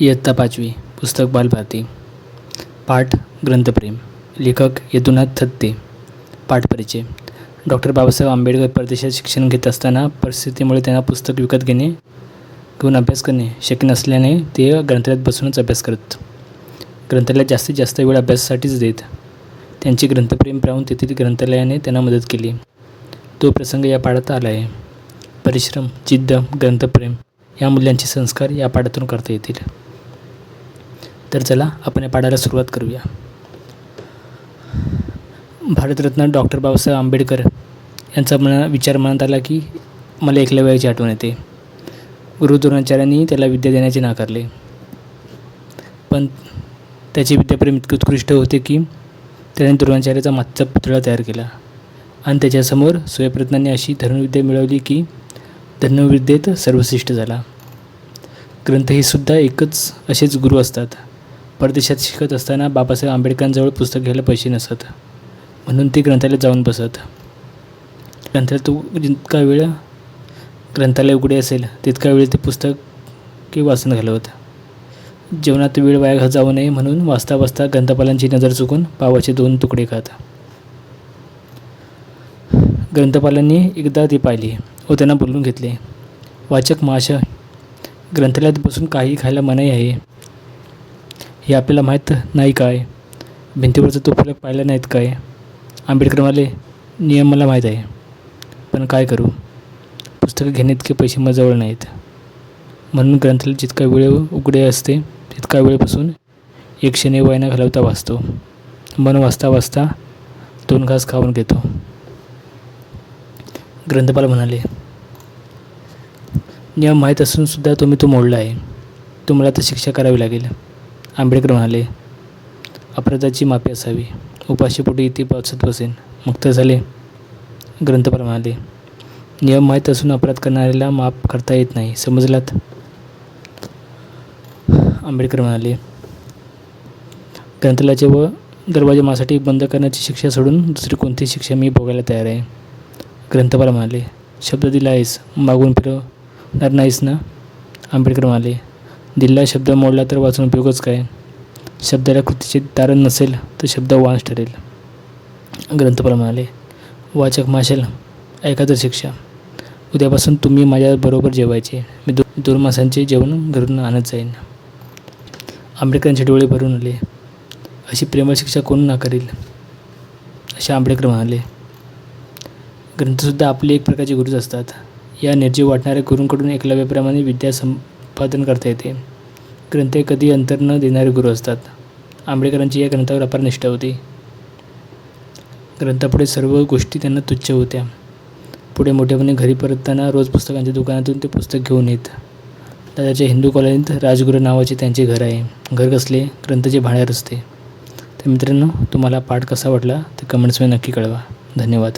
इयत्ता पाचवी पुस्तक बालभारती. पाठ ग्रंथप्रेम. लेखक यदुनाथ थत्ते. पाठ परिचय. डॉक्टर बाबासाहेब आंबेडकर परदेशात शिक्षण घेत असताना परिस्थितीमुळे त्यांना पुस्तक विकत घेणे घेऊन अभ्यास करणे शक्य नसल्याने ते ग्रंथालयात बसूनच अभ्यास करत. ग्रंथालयात जास्तीत जास्त वेळ अभ्यासासाठीच देत. त्यांचे ग्रंथप्रेम पाहून तेथील ग्रंथालयाने त्यांना मदत केली. तो प्रसंग या पाठात आला आहे परिश्रम जिद्द ग्रंथप्रेम. या मूल्यांचे संस्कार या पाठातून करता येतील. तर चला आपण या पाठाला सुरुवात करूया. भारतरत्न डॉक्टर बाबासाहेब आंबेडकर यांचा मना विचार मनात आला की मला एकलव्याची आठवण येते. गुरु द्रोणाचार्यांनी त्याला विद्या देण्याचे नाकारले. पण त्याचे विद्याप्रेम इतके उत्कृष्ट होते की त्याने द्रोणाचार्याचा मागचा पुतळा तयार केला आणि त्याच्यासमोर स्वयंप्रयत्नाने अशी धनुर्विद्या मिळवली की धनुर्विद्येत सर्वश्रेष्ठ झाला. ग्रंथ हे सुद्धा एकच असेच गुरु असतात. परदेशात शिकत असताना बाबासाहेब आंबेडकरांजवळ पुस्तक घ्यायला पैसे नसत म्हणून ते ग्रंथालयात जाऊन बसत. ग्रंथालयात तो जितका वेळ ग्रंथालय उघडे असेल तितका वेळ ते पुस्तक की वाचन घालवत. जेवणात वेळ वाया जाऊ नये म्हणून वाचता वाचता ग्रंथपालांची नजर चुकून पावाचे दोन तुकडे खात. ग्रंथपालांनी एकदा ती पाहिली. व त्यांना बोलून घेतले. वाचक महाशय ग्रंथालयात बसून काही खायला मनाई आहे. हे आपल्याला माहीत नाही काय? भिंतीवरचा तो फलक पाहिला नाहीत काय? आंबेडकरवाले नियम मला माहीत आहे. पण काय करू? पुस्तकं घेणे इतके पैसे माझ्याजवळ नाहीत. म्हणून ग्रंथालय जितका वेळ उघडे असते तितका वेळपासून एक क्षणी वायना घालवता वाचतो. मन वाचता वाचता दोन घास खाऊन घेतो. ग्रंथपाल म्हणाले नियम माहीत असूनसुद्धा तुम्ही तो मोडला आहे तुम्हाला तर शिक्षा करावी लागेल. आंबेडकर म्हणाले अपराधाची माफी असावी. उपाशीपोटी इथे पावसात बसेन. मग तर झाले. ग्रंथपाल म्हणाले नियम माहीत असून अपराध करणाऱ्याला माफ करता येत नाही समजलात? आंबेडकर म्हणाले ग्रंथालयाचे व दरवाजे माझ्यासाठी बंद करण्याची शिक्षा सोडून दुसरी कोणती शिक्षा मी भोगायला तयार आहे? ग्रंथपाल म्हणाले शब्द दिला आहेस मागून फिरवणार नाहीस ना आंबेडकर म्हणाले दिलेला शब्द मोडला तर वाचून उपयोगच काय? शब्दाला कृतीचे तारण नसेल तर शब्द वांस ठरेल. ग्रंथपाल म्हणाले वाचक माशेल ऐका तर शिक्षा. उद्यापासून तुम्ही माझ्याबरोबर जेवायचे. मी दो दोन मासांचे जेवण घरून आणत जाईन. आंबेडकरांचे डोळे भरून आले अशी प्रेमळ शिक्षा कोण नाकारेल? असे आंबेडकर म्हणाले. ग्रंथसुद्धा आपले एक प्रकारचे गुरुज असतात. या निर्जीव वाटणाऱ्या गुरूंकडून एकलव्याप्रमाणे विद्या संपादन करता येते. ग्रंथ हे कधी अंतर न देणारे गुरु असतात. आंबेडकरांची या ग्रंथावर अपार निष्ठा होती. ग्रंथापुढे सर्व गोष्टी त्यांना तुच्छ होत्या. पुढे मोठेपणे घरी परतताना रोज पुस्तकांच्या दुकानातून ते पुस्तक घेऊन येत. दादाच्या हिंदू कॉलनीत राजगुरू नावाचे त्यांचे घर आहे. घर कसले? ग्रंथाचे भाड्यावर असते. तर मित्रांनो तुम्हाला पाठ कसा वाटला? ते कमेंट्समध्ये नक्की कळवा. धन्यवाद.